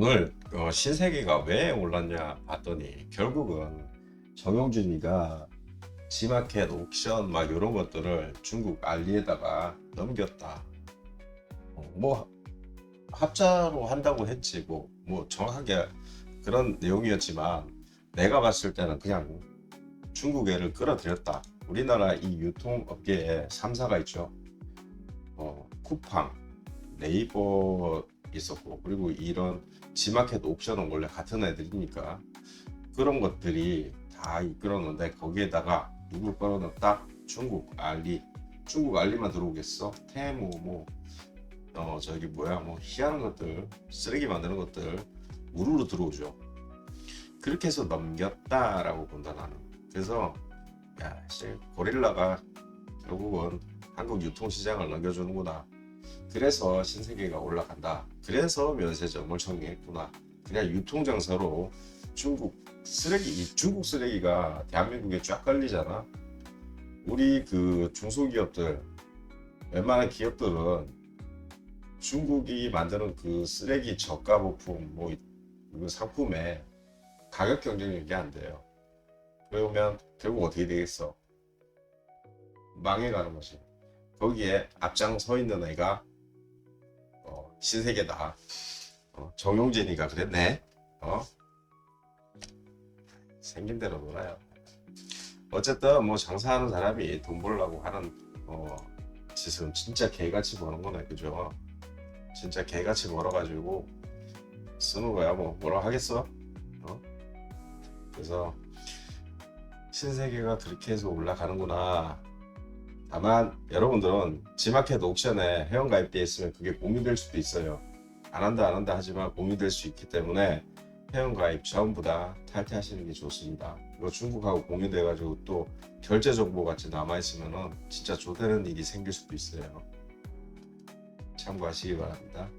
오늘 어, 신세계가 왜 올랐냐 봤더니 결국은 정용진이가 지마켓 옥션 막 이런 것들을 중국 알리에다가 넘겼다. 어, 뭐 합자로 한다고 했지 뭐, 뭐 정확하게 그런 내용이었지만 내가 봤을 때는 그냥 중국 애를 끌어들였다. 우리나라 이 유통업계에 3사가 있죠. 어, 쿠팡, 네이버 있었고 그리고 이런 지마켓 옵션은 원래 같은 애들이니까 그런 것들이 다 이끌었는데 거기에다가 누굴 끌어넣었다? 중국 알리 중국 알리만 들어오겠어? 테무 뭐 어, 저기 뭐야 뭐 희한한 것들 쓰레기 만드는 것들 우르르 들어오죠 그렇게 해서 넘겼다라고 본다 나는 그래서 야 씨, 고릴라가 결국은 한국 유통시장을 넘겨주는구나 그래서 신세계가 올라간다. 그래서 면세점을 정리했구나. 그냥 유통장사로 중국 쓰레기, 이 중국 쓰레기가 대한민국에 쫙 깔리잖아. 우리 그 중소기업들, 웬만한 기업들은 중국이 만드는 그 쓰레기 저가 부품, 뭐, 그 상품에 가격 경쟁력이 안 돼요. 그러면 결국 어떻게 되겠어? 망해가는 거지. 거기에 앞장 서 있는 애가 어, 신세계다. 어, 정용진이가 그랬네. 어? 생긴 대로 놀아요. 어쨌든 뭐 장사하는 사람이 돈 벌려고 하는 어, 짓은 진짜 개같이 버는 거네, 그죠? 진짜 개같이 벌어가지고 쓰는 거야. 뭐 뭐라 하겠어? 어? 그래서 신세계가 그렇게 해서 올라가는구나. 다만 여러분들은 지마켓 옥션에 회원가입돼 있으면 그게 공유될 수도 있어요. 안 한다 안 한다 하지만 공유될 수 있기 때문에 회원가입 전부 다 탈퇴하시는 게 좋습니다. 이거 중국하고 공유돼가지고 또 결제 정보 같이 남아있으면은 진짜 조되는 일이 생길 수도 있어요. 참고하시기 바랍니다.